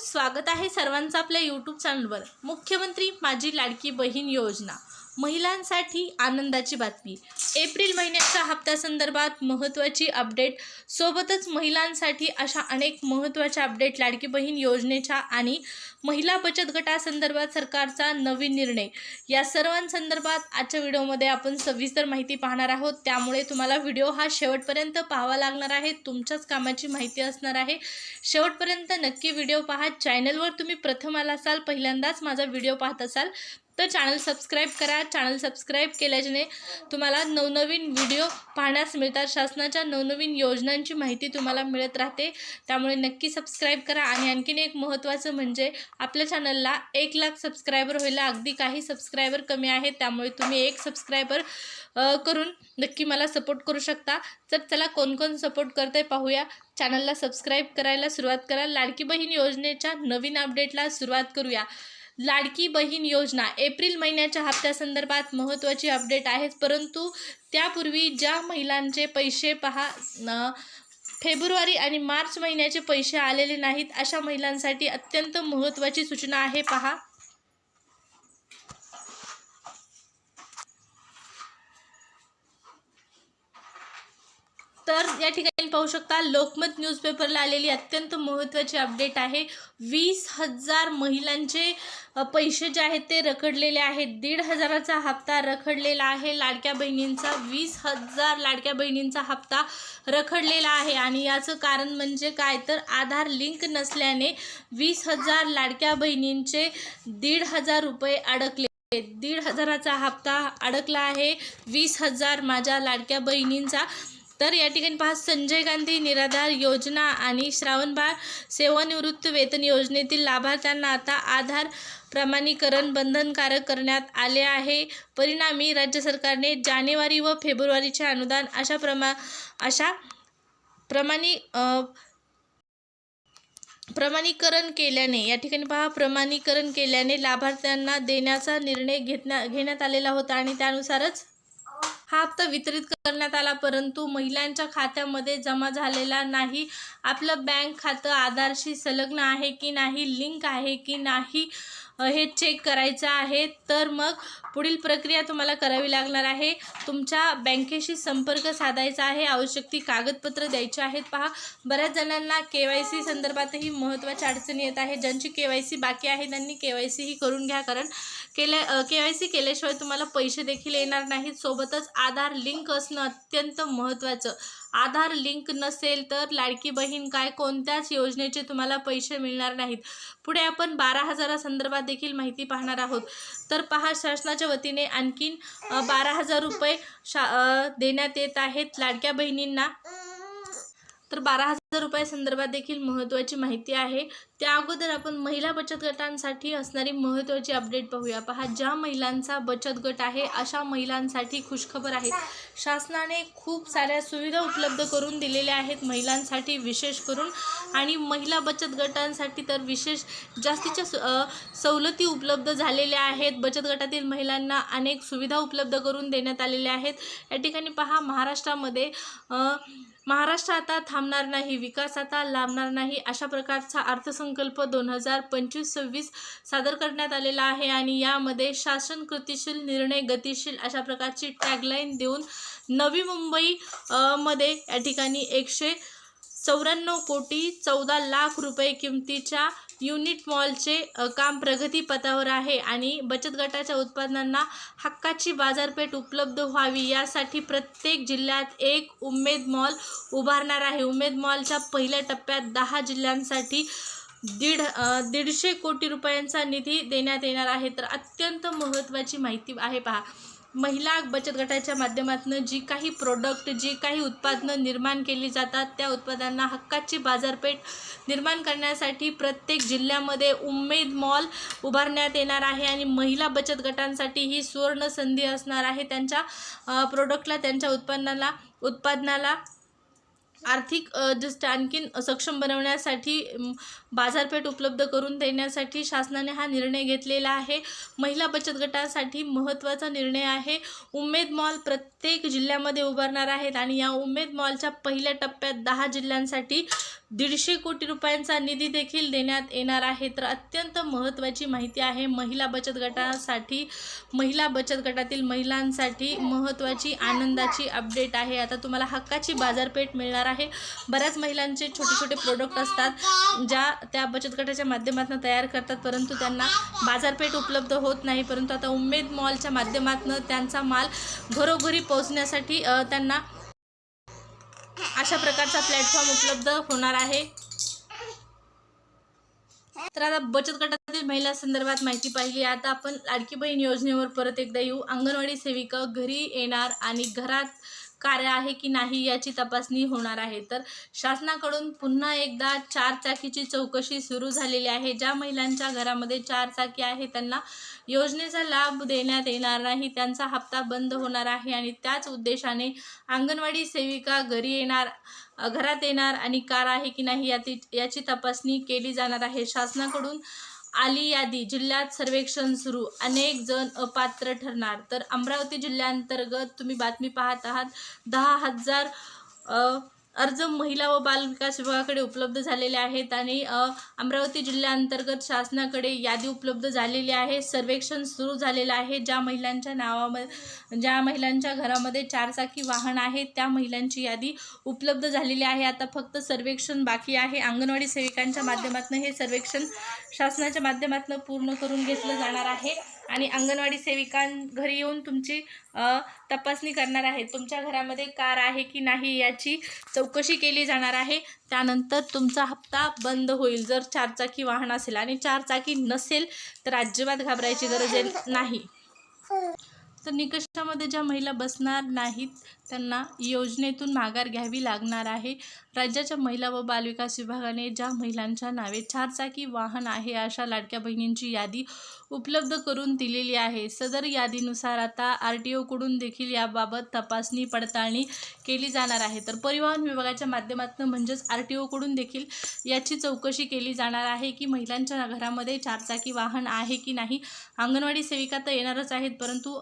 स्वागत आहे सर्वांचं आपल्या यूट्यूब चॅनलवर मुख्यमंत्री माझी लाडकी बहीण योजना. महिलांसाठी आनंदाची बातमी. एप्रिल महिन्याच्या हप्त्यासंदर्भात महत्त्वाची अपडेट सोबतच महिलांसाठी अशा अनेक महत्त्वाच्या अपडेट लाडकी बहीण योजनेच्या आणि महिला बचत गटासंदर्भात सरकारचा नवीन निर्णय. या सर्वांसंदर्भात आजच्या व्हिडिओमध्ये आपण सविस्तर माहिती पाहणार आहोत. त्यामुळे तुम्हाला व्हिडिओ हा शेवटपर्यंत पाहावा लागणार आहे. तुमच्याच कामाची माहिती असणार आहे. शेवटपर्यंत नक्की व्हिडिओ पहा. चॅनलवर तुम्ही प्रथम आला असाल पहिल्यांदाच माझा व्हिडिओ पाहत असाल तर चॅनल सबस्क्राईब करा. चॅनल सबस्क्राईब केल्याने तुम्हाला नवनवीन व्हिडिओ पाहण्यास मिळतात. शासनाच्या नवनवीन योजनांची माहिती तुम्हाला मिळत राहते. त्यामुळे नक्की सबस्क्राईब करा. आणि आणखीन एक महत्त्वाचं म्हणजे आपल्या चॅनलला एक लाख सबस्क्रायबर व्हायला अगदी काही सबस्क्रायबर कमी आहेत त्यामुळे तुम्ही एक सबस्क्रायबर करून नक्की मला सपोर्ट करू शकता. तर चला कोण कोण सपोर्ट करते पाहूया. चॅनलला सबस्क्राईब करायला सुरुवात करा. लाडकी बहीण योजनेच्या नवीन अपडेटला सुरुवात करूया. लाडकी बहीण योजना एप्रिल महिन्याच्या हप्त्यासंदर्भात महत्त्वाची अपडेट आहेत परंतु त्यापूर्वी ज्या महिलांचे पैसे पहा न फेब्रुवारी आणि मार्च महिन्याचे पैसे आलेले नाहीत अशा महिलांसाठी अत्यंत महत्त्वाची सूचना आहे पहा. तर या ठिकाणी पाहू शकता लोकमत न्यूजपेपरला आलेली अत्यंत महत्त्वाची अपडेट आहे. वीस हजार महिलांचे पैसे जे आहेत ते रखडलेले आहेत. दीड हजाराचा हप्ता रखडलेला आहे. लाडक्या बहिणींचा वीस हजार लाडक्या बहिणींचा हप्ता रखडलेला आहे. आणि याचं कारण म्हणजे काय? तर आधार लिंक नसल्याने वीस हजार लाडक्या बहिणींचे दीड हजार रुपये अडकले. दीड हजाराचा हप्ता अडकला आहे. वीस हजार माझ्या लाडक्या बहिणींचा. तर या ठिकाणी पहा संजय गांधी निराधार योजना आणि श्रावणबाळ सेवानिवृत्त वेतन योजनेतील लाभार्थ्यांना आता आधार प्रमाणीकरण बंधनकारक करण्यात आले आहे. परिणामी राज्य सरकारने जानेवारी व फेब्रुवारीचे अनुदान अशा प्रमा अशा प्रमाणी प्रमाणीकरण केल्याने या ठिकाणी पहा प्रमाणीकरण केल्याने लाभार्थ्यांना देण्याचा निर्णय घेतण्या घेण्यात आलेला होता आणि त्यानुसारच हा हप्ता वितरित करण्यात आला परंतु महिलांच्या खात्यामध्ये जमा झालेला नाही. आपलं बँक खातं आधारशी संलग्न आहे की नाही लिंक आहे की नाही हे चेक करायचं आहे. तर मग पुढील प्रक्रिया तुम्हाला करावी लागणार आहे. तुमच्या बँकेशी संपर्क साधायचा आहे. आवश्यक ती कागदपत्र द्यायची आहेत. पहा बऱ्याच जणांना के वाय सी संदर्भातही महत्त्वाच्या अडचणी येत आहे ज्यांची के वाय सी बाकी आहे त्यांनी के वाय सी ही करून घ्या. कारण केल्या के वाय सी केल्याशिवाय तुम्हाला पैसे देखील येणार नाहीत. सोबतच आधार लिंक असणं अत्यंत महत्त्वाचं. आधार लिंक नसेल तर लाडकी बहीण काय कोणत्याच योजनेचे तुम्हाला पैसे मिळणार नाहीत. पुढे आपण बारा हजारासंदर्भात देखील माहिती पाहणार आहोत. तर पहा शासनाच्या वतीने आणखीन बारा हजार रुपये शा देण्यात येत आहेत लाडक्या बहिणींना. तर बारा हजार रुपयासंदर्भात देखील महत्त्वाची माहिती आहे. त्या अगोदर आपण महिला बचत गटांसाठी असणारी महत्त्वाची अपडेट पाहूया पहा ज्या महिलांचा बचत गट आहे अशा महिलांसाठी खुशखबर आहे शासनाने खूप साऱ्या सुविधा उपलब्ध करून दिलेल्या आहेत महिलांसाठी विशेष करून. आणि महिला बचत गटांसाठी तर विशेष जास्तीच्या सवलती उपलब्ध झालेल्या आहेत. बचत गटातील महिलांना अनेक सुविधा उपलब्ध करून देण्यात आलेल्या आहेत. या ठिकाणी पहा महाराष्ट्रामध्ये महाराष्ट्र आता थांबणार नाही. विकास आता नाही अशा प्रकारचा अर्थसंकल्प दोन हजार पंचवीस सव्वीस सादर करण्यात आलेला आहे आणि यामध्ये शासन कृतीशील निर्णय गतिशील अशा प्रकारची टॅगलाईन देऊन नवी मुंबई मध्ये या ठिकाणी एकशे चौऱ्याण्णव कोटी चौदा लाख रुपये किमतीच्या युनिट मॉलचे काम प्रगतीपथावर आहे आणि बचत गटाच्या उत्पादनांना हक्काची बाजारपेठ उपलब्ध व्हावी यासाठी प्रत्येक जिल्ह्यात एक उमेद मॉल उभारणार आहे. उमेद मॉलच्या पहिल्या टप्प्यात दहा जिल्ह्यांसाठी दीड दीडशे कोटी रुपयांचा निधी देण्यात येणार आहे. तर अत्यंत महत्त्वाची माहिती आहे पहा. महिला बचत गटाच्या माध्यमातून जी काही प्रोडक्ट जी काही उत्पादनं निर्माण केली जातात त्या उत्पादनांना हक्काची बाजारपेठ निर्माण करण्यासाठी प्रत्येक जिल्ह्यामध्ये उमेद मॉल उभारण्यात येणार आहे आणि महिला बचत गटांसाठी ही सुवर्ण संधी असणार आहे. त्यांच्या प्रोडक्टला त्यांच्या उत्पन्नाला उत्पादनाला आर्थिक जस्ट आणखीन सक्षम बनवण्यासाठी बाजारपेठ उपलब्ध करून देण्यासाठी शासनाने हा निर्णय घेतलेला आहे. महिला बचत गटासाठी महत्त्वाचा निर्णय आहे. उमेद मॉल प्रत्येक जिल्ह्यामध्ये उभारणार आहेत आणि या उमेद मॉलच्या पहिल्या टप्प्यात दहा जिल्ह्यांसाठी दीडशे कोटी रुपयांचा निधी देखील देण्यात येणार आहे. तर अत्यंत महत्त्वाची माहिती आहे महिला बचत गटासाठी महिला बचत गटातील महिलांसाठी महत्त्वाची आनंदाची अपडेट आहे. आता तुम्हाला हक्काची बाजारपेठ मिळणार आहे. बऱ्याच महिलांचे छोटे छोटे प्रोडक्ट असतात ज्या त्या बचत गटाच्या माध्यमातून तयार करतात परंतु त्यांना बाजारपेठ उपलब्ध होत नाही. परंतु आता उमेद मॉलच्या माध्यमातून त्यांचा माल घरोघरी पोहोचण्यासाठी त्यांना अशा प्रकारचा प्लॅटफॉर्म उपलब्ध होणार आहे. तर आता बचत गटातील महिला संदर्भात माहिती पाहिली. आता आपण लाडकी बहीण योजनेवर परत एकदा येऊ. अंगणवाडी सेविका घरी येणार आणि घरात कार्य आहे की नाही याची तपासणी होणार आहे. तर शासनाकडून पुन्हा एकदा चार चाकीची चौकशी सुरू झालेली आहे. ज्या महिलांच्या घरामध्ये चार चाकी आहे त्यांना योजनेचा लाभ देण्यात येणार नाही. त्यांचा हप्ता बंद होणार आहे आणि त्याच उद्देशाने अंगणवाडी सेविका घरी येणार घरात येणार आणि कार आहे की नाही याची याची तपासणी केली जाणार आहे. शासनाकडून आली यादी. जिल्ह्यात सर्वेक्षण सुरू. अनेक जण अपात्र ठरणार. तर अमरावती जिल्ह्याअंतर्गत तुम्ही बातमी पाहत आहात. दहा हजार अर्ज महिला व बालविकास विभागाकडे उपलब्ध झालेले आहेत आणि अमरावती जिल्ह्याअंतर्गत शासनाकडे यादी उपलब्ध झालेली आहे. सर्वेक्षण सुरू झालेलं आहे. ज्या महिलांच्या नावामध्ये ज्या महिलांच्या घरामध्ये चारचाकी वाहन आहे त्या महिलांची यादी उपलब्ध झालेली आहे. आता फक्त सर्वेक्षण बाकी आहे. अंगणवाडी सेविकांच्या माध्यमातून हे सर्वेक्षण शासनाच्या माध्यमातून पूर्ण करून घेतलं जाणार आहे. आणि अंगणवाडी सेविकां घरी येऊन तुमची तपासणी करणार आहे तुमच्या घरामध्ये कार आहे की नाही याची चौकशी केली जाणार आहे. त्यानंतर तुमचा हप्ता बंद होईल. जर चारचाकी वाहन असेल आणि चारचाकी नसेल तर अजिबात घाबरायची गरज नाही. तर निकषामध्ये ज्या महिला बसणार नाहीत त्यांना योजनेतून माघार घ्यावी लागणार आहे. राज्याच्या महिला व बालविकास विभागाने ज्या महिलांच्या नावे चारचाकी वाहन आहे अशा लाडक्या बहिणींची यादी उपलब्ध करून दिलेली आहे. सदर यादीनुसार आता आर टी ओकडून देखील याबाबत तपासणी पडताळणी केली जाणार आहे. तर परिवहन विभागाच्या माध्यमातून म्हणजेच आर टी ओकडून देखील याची चौकशी केली जाणार आहे की महिलांच्या घरामध्ये चारचाकी वाहन आहे की नाही. अंगणवाडी सेविका तर येणारच आहेत परंतु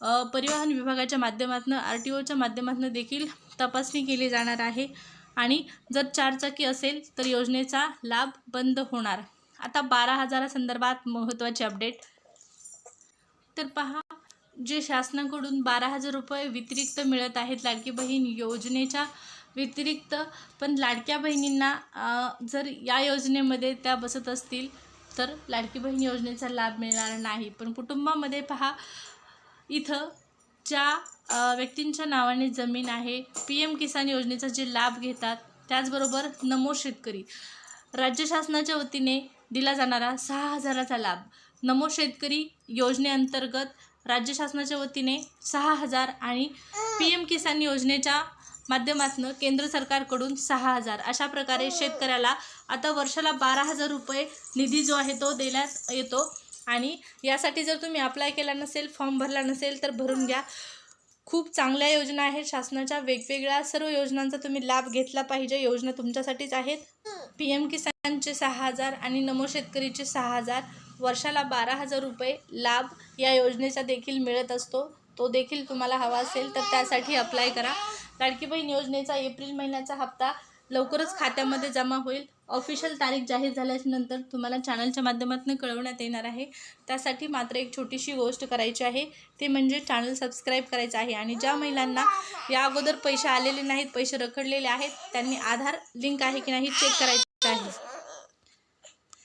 परिवहन विभागाच्या माध्यमातून आर टी ओच्या माध्यमातून देखील तपासणी केली जाणार आहे. आणि जर चारचाकी असेल तर योजनेचा लाभ बंद होणार. आता बारा हजारासंदर्भात महत्त्वाचे अपडेट. तर पहा जे शासनाकडून बारा हजार रुपये व्यतिरिक्त मिळत आहेत लाडकी बहीण योजनेच्या व्यतिरिक्त पण लाडक्या बहिणींना जर या योजनेमध्ये त्या बसत असतील तर लाडकी बहीण योजनेचा लाभ मिळणार नाही. पण कुटुंबामध्ये पहा इथं ज्या व्यक्तींच्या नावाने जमीन आहे पी एम किसान योजनेचा जे लाभ घेतात त्याचबरोबर नमो शेतकरी. राज्य शासनाच्या वतीने दिला जाणारा सहा हजाराचा लाभ. नमो शेतकरी योजनेअंतर्गत राज्य शासनाच्या वतीने सहा हजार आणि पी एम किसान योजनेच्या माध्यमातून केंद्र सरकारकडून सहा हजार. अशा प्रकारे शेतकऱ्याला आता वर्षाला बारा हजार रुपये निधी जो आहे तो देण्यात येतो. आणि यासाठी जर तुम्ही अप्लाय केला नसेल फॉर्म भरला नसेल तर भरून घ्या. खूप चांगल्या योजना आहेत. शासनाच्या वेगवेगळ्या सर्व योजनांचा तुम्ही लाभ घेतला पाहिजे. योजना तुमच्यासाठीच आहेत. पी एम किसानचे सहा हजार आणि नमो शेतकरीचे सहा हजार. वर्षाला बारा हजार रुपये लाभ या योजनेचा देखील मिळत असतो. तो देखील तुम्हाला हवा असेल तर त्यासाठी अप्लाय करा. लाडकी बहीण योजनेचा एप्रिल महिन्याचा हप्ता लवकरच खात्यामध्ये जमा होईल. ऑफिशियल तारीख जाहीर झाल्यानंतर तुम्हाला चॅनलच्या माध्यमातून कळवण्यात येणार आहे. त्यासाठी मात्र एक छोटीशी गोष्ट करायची आहे. ते म्हणजे चॅनल सबस्क्राईब करायचं आहे. आणि ज्या महिलांना या अगोदर पैसे आलेले नाहीत पैसे रखडलेले आहेत त्यांनी आधार लिंक आहे की नाही चेक करायचं आहे.